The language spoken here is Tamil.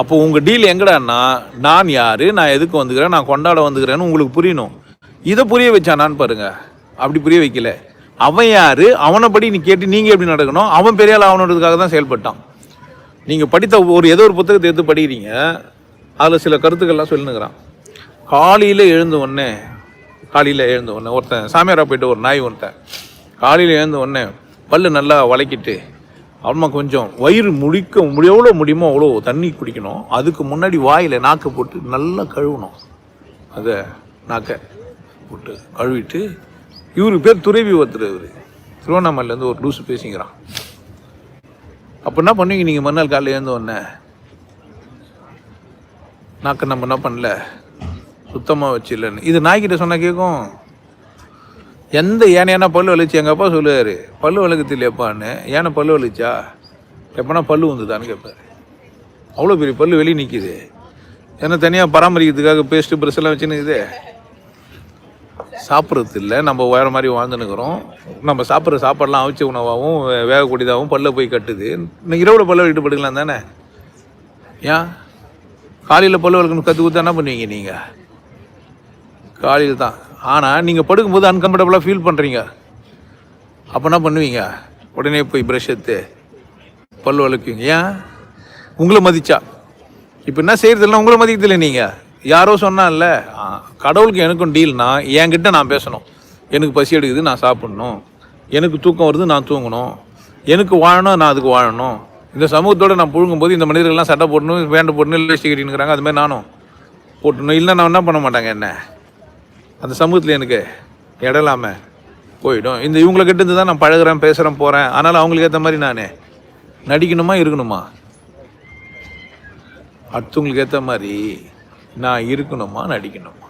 அப்போ உங்கள் டீல் எங்கடான்னா நான் யார் நான் எதுக்கு வந்துக்கிறேன் நான் கொண்டாட வந்துக்கிறேன்னு உங்களுக்கு புரியணும். இதை புரிய வச்சானான்னு பாருங்க. அப்படி புரிய வைக்கல. அவன் யார் அவனை படி நீ கேட்டு நீங்கள் எப்படி நடக்கணும் அவன் பெரிய ஆள் ஆகணுன்றதுக்காக தான் செயல்பட்டான். நீங்கள் படித்த ஒரு ஏதோ ஒரு புத்தகத்தை எடுத்து படிக்கிறீங்க அதில் சில கருத்துக்கள்லாம் சொல்லுங்கிறான் காலையில் எழுந்த உடனே காலையில் எழுந்த உடனே ஒருத்தன் சாமியாரா போயிட்டு ஒரு நாய் ஒருத்தன் காலையில் எழுந்த உடனே பல்லு நல்லா வளைக்கிட்டு அப்புறமா கொஞ்சம் வயிறு முடிக்க எவ்வளோ முடியுமோ அவ்வளோ தண்ணி குடிக்கணும். அதுக்கு முன்னாடி வாயில் நாக்கை போட்டு நல்லா கழுவணும். அதை நாக்கை போட்டு கழுவிட்டு இவர் பேர் துறைவி ஒருத்தர் இவர். திருவண்ணாமலையிலேருந்து ஒரு லூசு பேசிக்கிறான். அப்போ என்ன பண்ணுவீங்க நீங்கள் மறுநாள் காலையில் இருந்து உடனே? நாக்கை நம்ம என்ன பண்ணல? சுத்தமாக வச்சிடலன்னு. இது நாய்கிட்ட சொன்னால் கேட்கும். எந்த யானையானா பல்லு வலிச்சு எங்கள் அப்பா சொல்லுவார் பல்லு வலிக்கிறது இல்லையப்பான்னு ஏனை பல்லு வலிச்சா? எப்போனா பல்லு வந்துதான்னு கேட்பாரு அவ்வளோ பெரிய பல்லு வெளியே நிற்கிது ஏன்னா தனியாக பராமரிக்கிறதுக்காக பேஸ்ட்டு ப்ரெஷ்லாம் எல்லாம் வச்சுன்னு சாப்பிட்றது இல்லை நம்ம வேறு மாதிரி வாழ்ந்துனுக்குறோம் நம்ம சாப்பிட்ற சாப்பாடெலாம் அவிச்ச உணவாகவும் வேகக்கூடியதாகவும் பல்ல போய் கட்டுது. இன்னைக்கு இரவோட பல்ல விட்டு படுக்கலாம் தானே? ஏன்? காலையில் பல்லு வளர்க்கணும் கற்று கொடுத்தா என்ன பண்ணுவீங்க நீங்கள் காலையில் தான். ஆனால் நீங்கள் படுக்கும்போது அன்கம்ஃபர்டபுளாக ஃபீல் பண்ணுறீங்க அப்போ என்ன பண்ணுவீங்க? உடனே போய் ப்ரஷ் எடுத்து பல் வளர்க்குவீங்க ஏன்? உங்களை மதிச்சா. இப்போ என்ன செய்யறதில்ல உங்களை மதிக்கிறதில்ல நீங்கள் யாரோ சொன்னால கடவுளுக்கு எனக்கும் டீல்னா என்கிட்ட நான் பேசணும். எனக்கு பசி எடுக்குது நான் சாப்பிட்ணும். எனக்கு தூக்கம் வருது நான் தூங்கணும். எனக்கு வாழணும் நான் அதுக்கு வாழணும். இந்த சமூகத்தோட நான் புழுங்கும்போது இந்த மனிதர்கள்லாம் சட்டை போடணும் வேண்ட போடணும் இல்லை ஸ்டிக்கரிங்கிறாங்க அது மாதிரி நானும் போட்டணும். இல்லை நான் என்ன பண்ண மாட்டாங்க என்ன? அந்த சமூகத்தில் எனக்கு இடம் இல்லாமல் போயிடும். இந்த இவங்களை கிட்ட இருந்து தான் நான் பழகுறேன் பேசுகிறேன் போகிறேன் அதனால் அவங்களுக்கு ஏற்ற மாதிரி நான் நடிக்கணுமா இருக்கணுமா? அடுத்தவங்களுக்கு ஏற்ற மாதிரி நான் இருக்கணுமா நடிக்கணுமா?